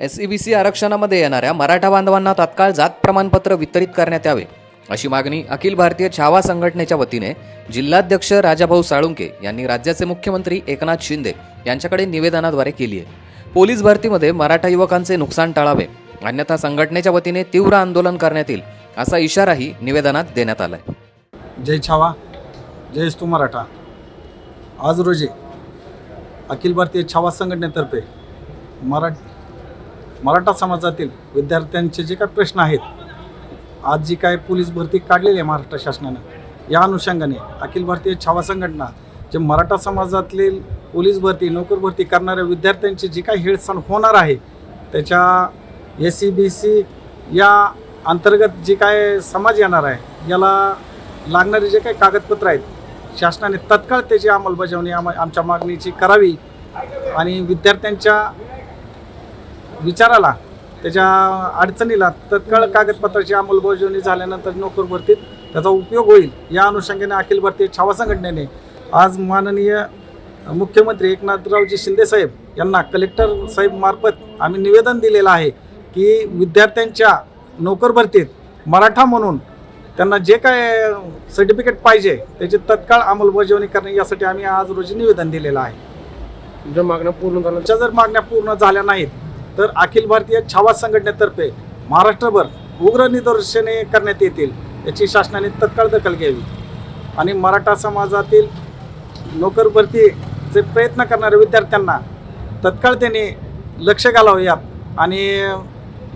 S E B C आरक्षणामध्ये येणाऱ्या मराठा बांधवांना तात्काळ जात प्रमाणपत्र वितरित करण्यात यावे अशी मागणी अखिल भारतीय छावा संघटनेच्या वतीने जिल्हाध्यक्ष राजाभाऊ साळुंके यांनी राज्याचे मुख्यमंत्री एकनाथ शिंदे यांच्याकडे निवेदनाद्वारे केली आहे. पोलीस भरतीमध्ये मराठा युवकांचे नुकसान टाळावे अन्यथा संघटनेच्या वतीने तीव्र आंदोलन करण्यात येईल असा इशाराही निवेदनात देण्यात आलाय. जय छावा जय स्तू मराठा. आज रोजी अखिल भारतीय छावा संघटनेतर्फे मरा मराठा समाजातील विद्यार्थ्यांचे जे काही प्रश्न आहेत आज जी काय पोलीस भरती काढलेली आहे महाराष्ट्र शासनानं या अनुषंगाने अखिल भारतीय छावा संघटना जे मराठा समाजातील पोलीस भरती नोकर भरती करणाऱ्या विद्यार्थ्यांची जी काही हेळसाण होणार आहे त्याच्या एस सी बी सी या अंतर्गत जे काय समाज येणार आहे याला लागणारे जे काही कागदपत्र आहेत शासनाने तत्काळ त्याची अंमलबजावणी आम आमच्या मागणीची करावी आणि विद्यार्थ्यांच्या विचाराला त्याच्या अडचणीला तत्काळ कागदपत्राची अंमलबजावणी झाल्यानंतर नोकर भरतीत त्याचा उपयोग होईल या अनुषंगाने अखिल भारतीय छावा संघटनेने आज माननीय मुख्यमंत्री एकनाथरावजी शिंदेसाहेब यांना कलेक्टर साहेब मार्फत आम्ही निवेदन दिलेलं आहे की विद्यार्थ्यांच्या नोकर भरतीत मराठा म्हणून त्यांना जे काय सर्टिफिकेट पाहिजे त्याची तत्काळ अंमलबजावणी करणे यासाठी आम्ही आज रोजी निवेदन दिलेलं आहे. तुमच्या मागण्या पूर्ण झाल्या जर मागण्या पूर्ण झाल्या नाहीत तर अखिल भारतीय छावा संघटनेतर्फे महाराष्ट्रभर उग्र निदर्शने करण्यात येतील याची शासनाने तत्काळ दखल घ्यावी. आणि मराठा समाजातील नोकर भरतीचे प्रयत्न करणाऱ्या विद्यार्थ्यांना तत्काळ त्यांनी लक्ष घालावं यात आणि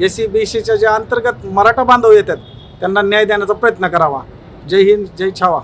एस सी बी सीच्या ज्या अंतर्गत मराठा बांधव येतात त्यांना न्याय देण्याचा प्रयत्न करावा. जय हिंद जय छावा.